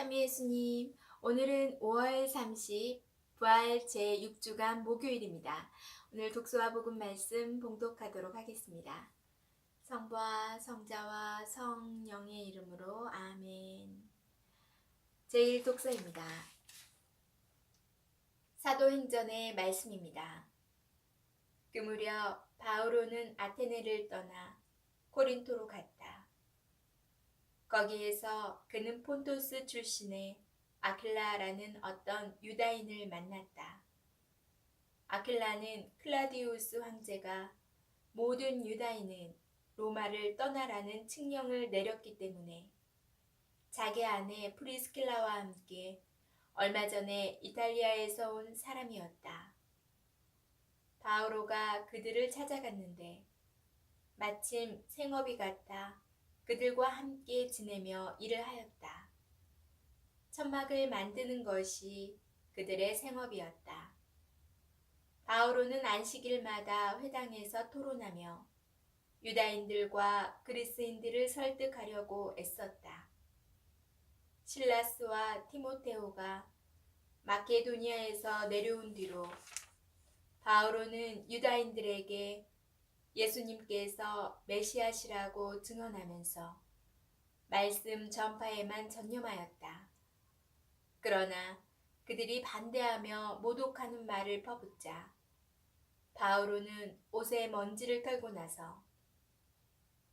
참미 예수님, 오늘은 5월 30 부활 제6주간 목요일입니다. 오늘 독서와 복음 말씀 봉독하도록 하겠습니다. 성부와 성자와 성령의 이름으로 아멘. 제1 독서입니다. 사도행전의 말씀입니다. 그 무렵 바오로는 아테네를 떠나 코린토로 갔다. 거기에서 그는 폰토스 출신의 아킬라라는 어떤 유다인을 만났다. 아킬라는 클라디우스 황제가 모든 유다인은 로마를 떠나라는 칙령을 내렸기 때문에 자기 아내 프리스킬라와 함께 얼마 전에 이탈리아에서 온 사람이었다. 바오로가 그들을 찾아갔는데 마침 생업이 같아 그들과 함께 지내며 일을 하였다. 천막을 만드는 것이 그들의 생업이었다. 바오로는 안식일마다 회당에서 토론하며 유다인들과 그리스인들을 설득하려고 애썼다. 실라스와 티모테오가 마케도니아에서 내려온 뒤로 바오로는 유다인들에게 예수님께서 메시아시라고 증언하면서 말씀 전파에만 전념하였다. 그러나 그들이 반대하며 모독하는 말을 퍼붓자 바오로는 옷에 먼지를 털고 나서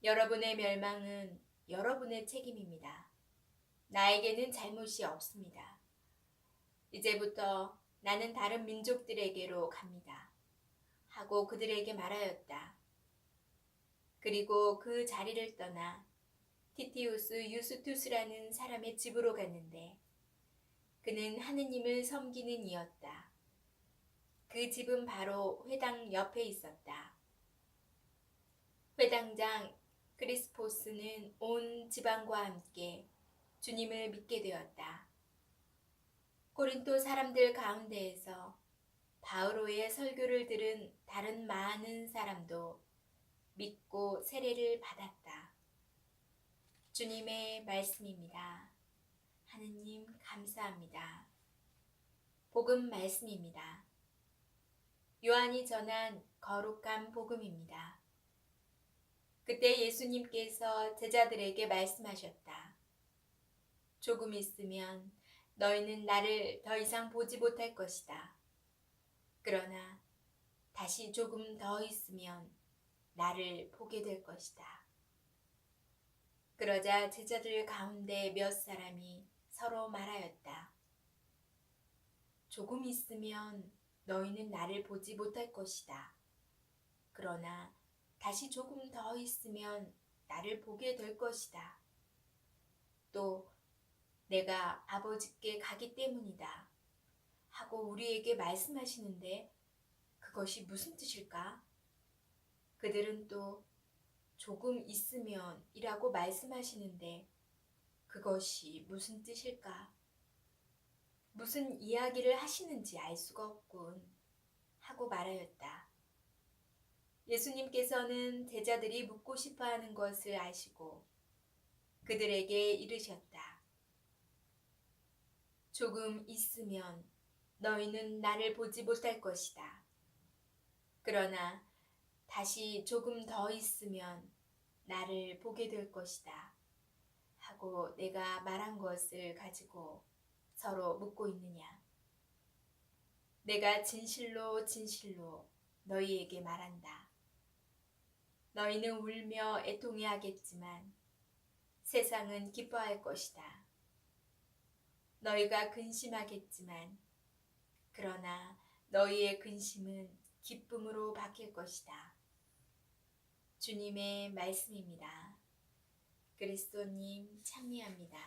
여러분의 멸망은 여러분의 책임입니다. 나에게는 잘못이 없습니다. 이제부터 나는 다른 민족들에게로 갑니다. 하고 그들에게 말하였다. 그리고 그 자리를 떠나 티티우스 유스투스라는 사람의 집으로 갔는데 그는 하느님을 섬기는 이였다. 그 집은 바로 회당 옆에 있었다. 회당장 크리스포스는 온 지방과 함께 주님을 믿게 되었다. 코린토 사람들 가운데에서 바오로의 설교를 들은 다른 많은 사람도 믿고 세례를 받았다. 주님의 말씀입니다. 하느님 감사합니다. 복음 말씀입니다. 요한이 전한 거룩한 복음입니다. 그때 예수님께서 제자들에게 말씀하셨다. 조금 있으면 너희는 나를 더 이상 보지 못할 것이다. 그러나 다시 조금 더 있으면 나를 보게 될 것이다. 그러자 제자들 가운데 몇 사람이 서로 말하였다. 조금 있으면 너희는 나를 보지 못할 것이다. 그러나 다시 조금 더 있으면 나를 보게 될 것이다. 또 내가 아버지께 가기 때문이다. 하고 우리에게 말씀하시는데 그것이 무슨 뜻일까? 그들은 또 조금 있으면 이라고 말씀하시는데 그것이 무슨 뜻일까? 무슨 이야기를 하시는지 알 수가 없군. 하고 말하였다. 예수님께서는 제자들이 묻고 싶어 하는 것을 아시고 그들에게 이르셨다. 조금 있으면 너희는 나를 보지 못할 것이다. 그러나 다시 조금 더 있으면 나를 보게 될 것이다. 하고 내가 말한 것을 가지고 서로 묻고 있느냐? 내가 진실로 진실로 너희에게 말한다. 너희는 울며 애통해 하겠지만 세상은 기뻐할 것이다. 너희가 근심하겠지만 그러나 너희의 근심은 기쁨으로 바뀔 것이다. 주님의 말씀입니다. 그리스도님 참미합니다.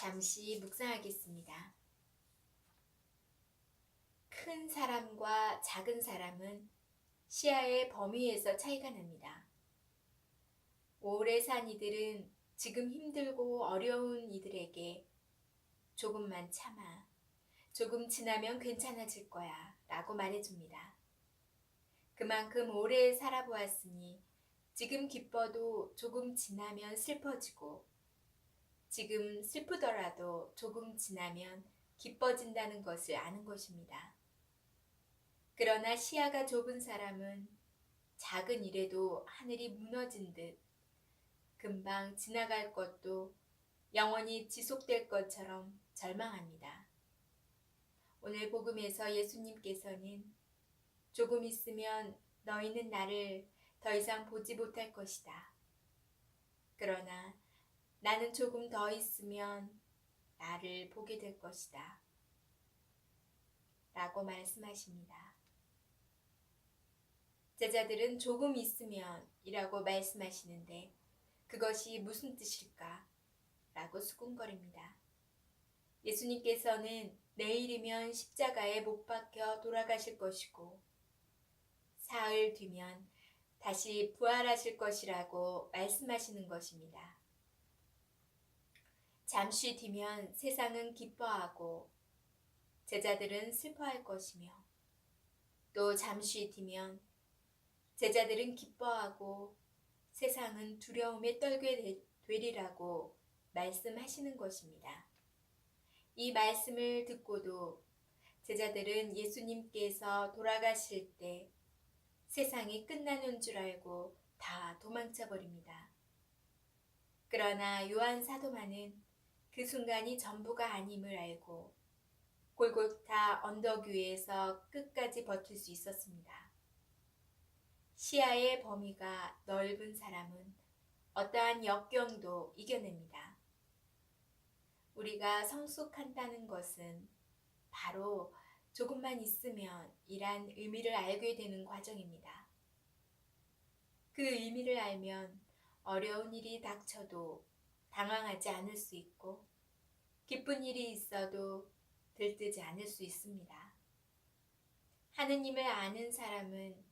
잠시 묵상하겠습니다. 큰 사람과 작은 사람은 시야의 범위에서 차이가 납니다. 오래 산 이들은 지금 힘들고 어려운 이들에게 조금만 참아. 조금 지나면 괜찮아질 거야. 라고 말해줍니다. 그만큼 오래 살아보았으니 지금 기뻐도 조금 지나면 슬퍼지고 지금 슬프더라도 조금 지나면 기뻐진다는 것을 아는 것입니다. 그러나 시야가 좁은 사람은 작은 일에도 하늘이 무너진 듯 금방 지나갈 것도 영원히 지속될 것처럼 절망합니다. 오늘 복음에서 예수님께서는 조금 있으면 너희는 나를 더 이상 보지 못할 것이다. 그러나 나는 조금 더 있으면 나를 보게 될 것이다. 라고 말씀하십니다. 제자들은 조금 있으면 이라고 말씀하시는데 그것이 무슨 뜻일까? 라고 수군거립니다. 예수님께서는 내일이면 십자가에 못 박혀 돌아가실 것이고 사흘 뒤면 다시 부활하실 것이라고 말씀하시는 것입니다. 잠시 뒤면 세상은 기뻐하고 제자들은 슬퍼할 것이며 또 잠시 뒤면 제자들은 기뻐하고 세상은 두려움에 떨게 되리라고 말씀하시는 것입니다. 이 말씀을 듣고도 제자들은 예수님께서 돌아가실 때 세상이 끝나는 줄 알고 다 도망쳐 버립니다. 그러나 요한 사도만은 그 순간이 전부가 아님을 알고 골고타 언덕 위에서 끝까지 버틸 수 있었습니다. 시야의 범위가 넓은 사람은 어떠한 역경도 이겨냅니다. 우리가 성숙한다는 것은 바로 조금만 있으면 이란 의미를 알게 되는 과정입니다. 그 의미를 알면 어려운 일이 닥쳐도 당황하지 않을 수 있고 기쁜 일이 있어도 들뜨지 않을 수 있습니다. 하느님을 아는 사람은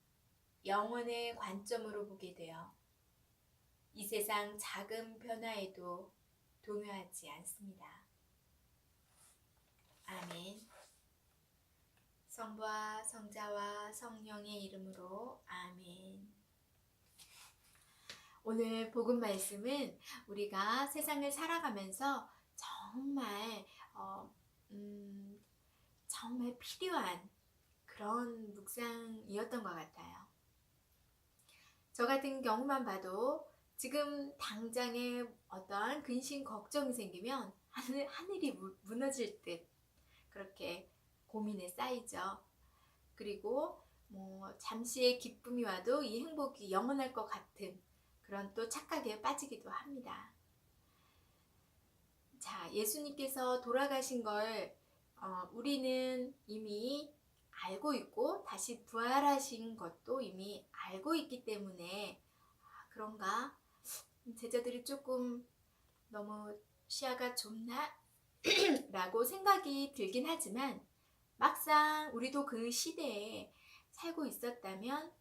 영혼의 관점으로 보게 되어 이 세상 작은 변화에도 동요하지 않습니다. 아멘. 성부와 성자와 성령의 이름으로 아멘. 오늘 복음 말씀은 우리가 세상을 살아가면서 정말 어, 음, 정말 필요한 그런 묵상이었던 것 같아요. 저 같은 경우만 봐도 지금 당장에 어떠한 근심 걱정이 생기면 하늘, 하늘이 무, 무너질 듯 그렇게 고민에 쌓이죠. 그리고 뭐 잠시의 기쁨이 와도 이 행복이 영원할 것 같은 그런 또 착각에 빠지기도 합니다. 자, 예수님께서 돌아가신 걸 어, 우리는 이미 알고 있고 다시 부활하신 것도 이미 알고 있기 때문에 아, 그런가 제자들이 조금 너무 시야가 좁나 라고 생각이 들긴 하지만 막상 우리도 그 시대에 살고 있었다면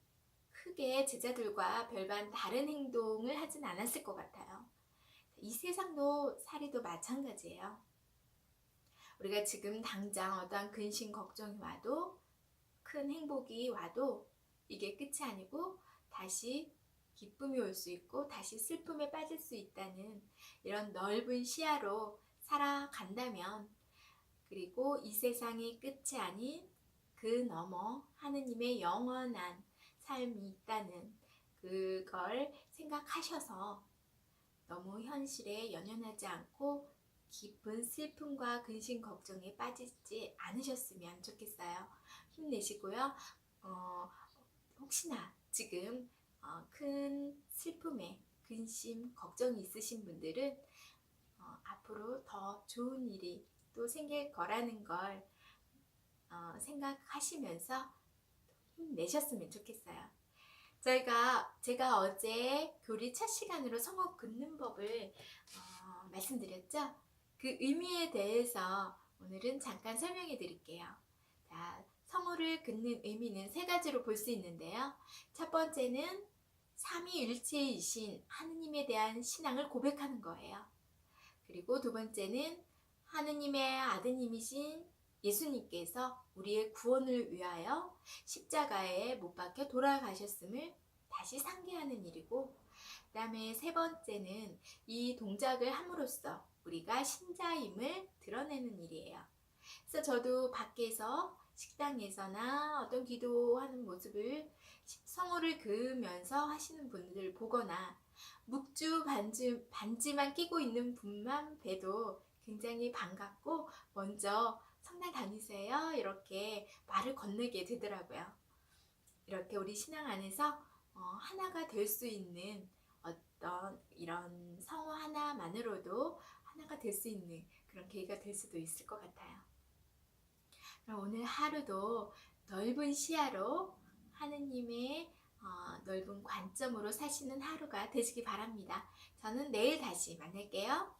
크게 제자들과 별반 다른 행동을 하진 않았을 것 같아요. 이 세상도 살이도 마찬가지예요. 우리가 지금 당장 어떠한 근심 걱정이 와도 큰 행복이 와도 이게 끝이 아니고 다시 기쁨이 올 수 있고 다시 슬픔에 빠질 수 있다는 이런 넓은 시야로 살아간다면 그리고 이 세상이 끝이 아닌 그 너머 하느님의 영원한 삶이 있다는 그걸 생각하셔서 너무 현실에 연연하지 않고 깊은 슬픔과 근심 걱정에 빠지지 않으셨으면 좋겠어요. 힘내시고요. 어, 혹시나 지금 어, 큰 슬픔에 근심 걱정이 있으신 분들은 어, 앞으로 더 좋은 일이 또 생길 거라는 걸 어, 생각하시면서 힘내셨으면 좋겠어요. 저희가 제가 어제 교리 첫 시간으로 성어 긋는 법을 어, 말씀드렸죠. 그 의미에 대해서 오늘은 잠깐 설명해 드릴게요. 자, 성어를 긋는 의미는 세 가지로 볼 수 있는데요. 첫 번째는 삼위일체이신 하느님에 대한 신앙을 고백하는 거예요. 그리고 두 번째는 하느님의 아드님이신 예수님께서 우리의 구원을 위하여 십자가에 못 박혀 돌아가셨음을 다시 상기하는 일이고, 그 다음에 세 번째는 이 동작을 함으로써 우리가 신자임을 드러내는 일이에요. 그래서 저도 밖에서 식당에서나 어떤 기도하는 모습을 성호를 그으면서 하시는 분들 보거나 묵주 반지, 반지만 끼고 있는 분만 봬도 굉장히 반갑고 먼저 성당 다니세요 이렇게 말을 건네게 되더라고요. 이렇게 우리 신앙 안에서 어, 하나가 될 수 있는 어떤 이런 성호 하나만으로도 하나가 될 수 있는 그런 계기가 될 수도 있을 것 같아요. 그럼 오늘 하루도 넓은 시야로 하느님의 어, 넓은 관점으로 사시는 하루가 되시기 바랍니다. 저는 내일 다시 만날게요.